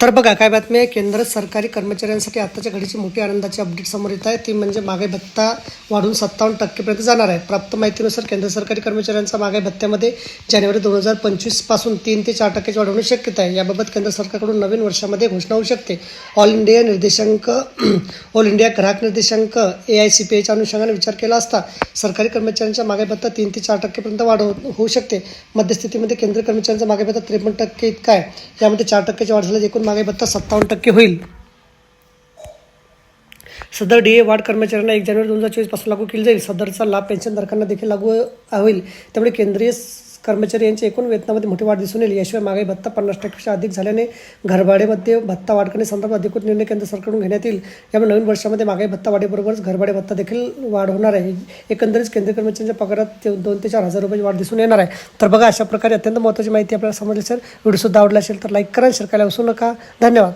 तर बघा काय बातमी आहे? केंद्र सरकारी कर्मचाऱ्यांसाठी आताच्या घडीची मोठी आनंदाची अपडेट समोर येत आहे. ती म्हणजे महागाई भत्ता वाढून सत्तावन्न टक्केपर्यंत जाणार आहे. प्राप्त माहितीनुसार केंद्र सरकारी कर्मचाऱ्यांचा महागाई भत्त्यामध्ये जानेवारी दोन हजार पंचवीसपासून तीन ते चार टक्क्याची वाढ होण्याची शक्यता आहे. याबाबत केंद्र सरकारकडून नवीन वर्षामध्ये घोषणा होऊ शकते. ऑल इंडिया निर्देशांक ऑल इंडिया ग्राहक निर्देशांक ए आय सी पी एच्या अनुषंगाने विचार केला असता सरकारी कर्मचाऱ्यांच्या महागाई भत्ता तीन ते चार टक्केपर्यंत वाढ होऊ शकते. मध्यस्थितीमध्ये केंद्र कर्मचाऱ्यांचा महागाई भत्ता त्रेपन्न टक्के इतका आहे. यामध्ये चार टक्क्याची वाढ झाल्यास एकूण महागाई भत्ता सत्तावन्न टक्के होईल. सदर डी ए वाढ कर्मचाऱ्यांना एक जानेवारी दोन हजार चोवीसपासून लागू केली जाईल. सदरचा लाभ पेन्शनधारकांना देखील लागू होईल. त्यामुळे केंद्रीय कर्मचारी यांच्या एकूण वेतनामध्ये मोठी वाढ दिसून येईल. याशिवाय महागाई भत्ता पन्नास टक्केपेक्षा अधिक झाल्याने घरभाडेमध्ये भत्ता वाढ करण्यासंदर्भात अधिकृत निर्णय केंद्र सरकारकडून घेण्यात येईल. यामुळे नवीन वर्षामध्ये महागाई भत्ता वाढीबरोबरच घरभाडे भत्ता देखील वाढ होणार आहे. एकंदरीत केंद्रीय कर्मचाऱ्यांच्या पगारात ते दोन ते चार हजार रुपयाची वाढ दिसून येणार आहे. तर बघा अशा प्रकारे अत्यंत महत्त्वाची माहिती आपल्याला समजली सर व्हिडिओसुद्धा आवडला असेल तर लाईक करा शेअर करायला विसरू नका. धन्यवाद.